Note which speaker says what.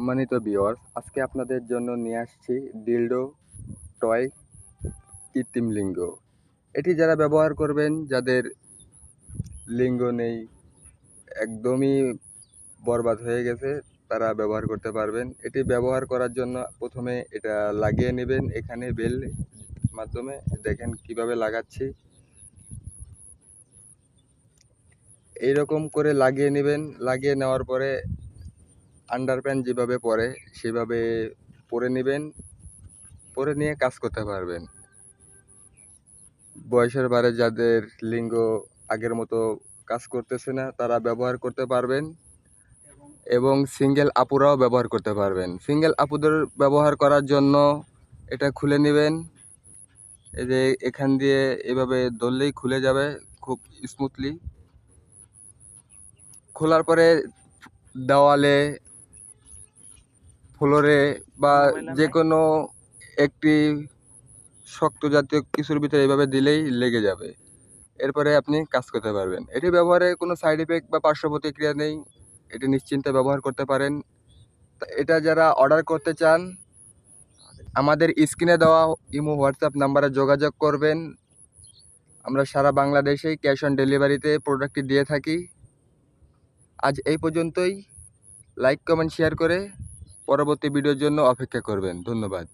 Speaker 1: সম্মানিত বিয়র আজকে আপনাদের জন্য নিয়ে আসছি ডিলডো টয় কৃত্রিম লিঙ্গ। এটি যারা ব্যবহার করবেন, যাদের লিঙ্গ নেই, একদমই বরবাদ হয়ে গেছে, তারা ব্যবহার করতে পারবেন। এটি ব্যবহার করার জন্য প্রথমে এটা লাগিয়ে নেবেন এখানে বেল মাধ্যমে। দেখেন কীভাবে লাগাচ্ছি। এইরকম করে লাগিয়ে নেবেন। লাগিয়ে নেওয়ার পরে আন্ডারপ্যান্ট যেভাবে পরে, সেভাবে পরে নেবেন, পরে নিয়ে কাজ করতে পারবেন। বয়সের বারে যাদের লিঙ্গ আগের মতো কাজ করতেছে না, তারা ব্যবহার করতে পারবেন এবং সিঙ্গেল আপুরাও ব্যবহার করতে পারবেন। সিঙ্গেল আপুদের ব্যবহার করার জন্য এটা খুলে নেবেন। এই যে এখান দিয়ে এভাবে ধরলেই খুলে যাবে খুব স্মুথলি খোলার পরে দেওয়ালে ফ্লোরে বা যে কোনো একটি শক্ত জাতীয় কিছুর ভিতরে এভাবে দিলেই লেগে যাবে। এরপরে আপনি কাজ করতে পারবেন। এটি ব্যবহারে কোনো সাইড এফেক্ট বা পার্শ্ব প্রতিক্রিয়া নেই। এটি নিশ্চিন্তে ব্যবহার করতে পারেন। তা এটা যারা অর্ডার করতে চান আমাদের স্ক্রিনে দেওয়া ইমো হোয়াটসঅ্যাপ নাম্বারে যোগাযোগ করবেন। আমরা সারা বাংলাদেশেই ক্যাশ অন ডেলিভারিতে প্রোডাক্টটি দিয়ে থাকি। আজ এই পর্যন্তই। লাইক কমেন্ট শেয়ার করে পরবর্তী ভিডিওর জন্য অপেক্ষা করবেন। ধন্যবাদ।